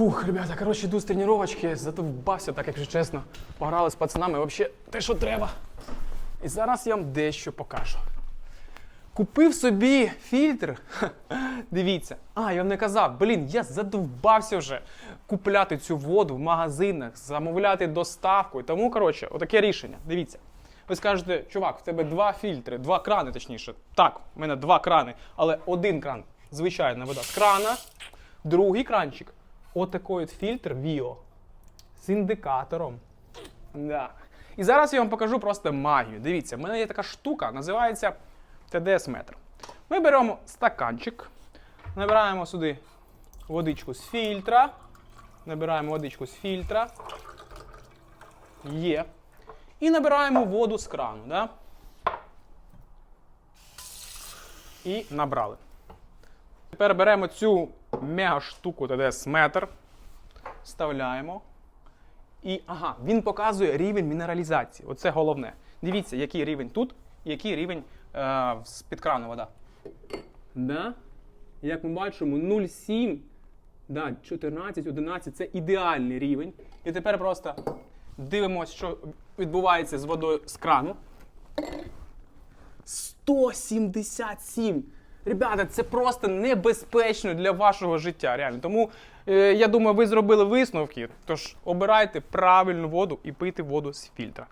Фух, ребята, коротше, йду з тренувачки, задовбався, так якщо чесно. Пограли з пацанами, взагалі те, що треба. І зараз я вам дещо покажу. Купив собі фільтр. Дивіться. А, я вам не казав, блін, я задовбався вже купляти цю воду в магазинах, замовляти доставку. Тому, коротше, отаке рішення. Дивіться. Ви скажете, чувак, в тебе два фільтри, два крани, точніше. Так, в мене два крани, але один кран звичайна вода з крана, другий кранчик. Отакий от фільтр Vio з індикатором. Да. І зараз я вам покажу просто магію. Дивіться, в мене є така штука, називається ТДС-метр. Ми беремо стаканчик, набираємо сюди водичку з фільтра. Набираємо водичку з фільтра. Є. І набираємо воду з крану. Да? І набрали. Тепер беремо цю мега штуку ТДС-метр, вставляємо. І ага, він показує рівень мінералізації. Оце головне. Дивіться, який рівень тут, і який рівень е, з-під крану вода. Да? Як ми бачимо, 0,7, да, 14, 11 це ідеальний рівень. І тепер просто дивимося, що відбувається з водою з крану. 177. Ребята, це просто небезпечно для вашого життя. Реально. Тому е, я думаю, ви зробили висновки. Тож обирайте правильну воду і пийте воду з фільтра.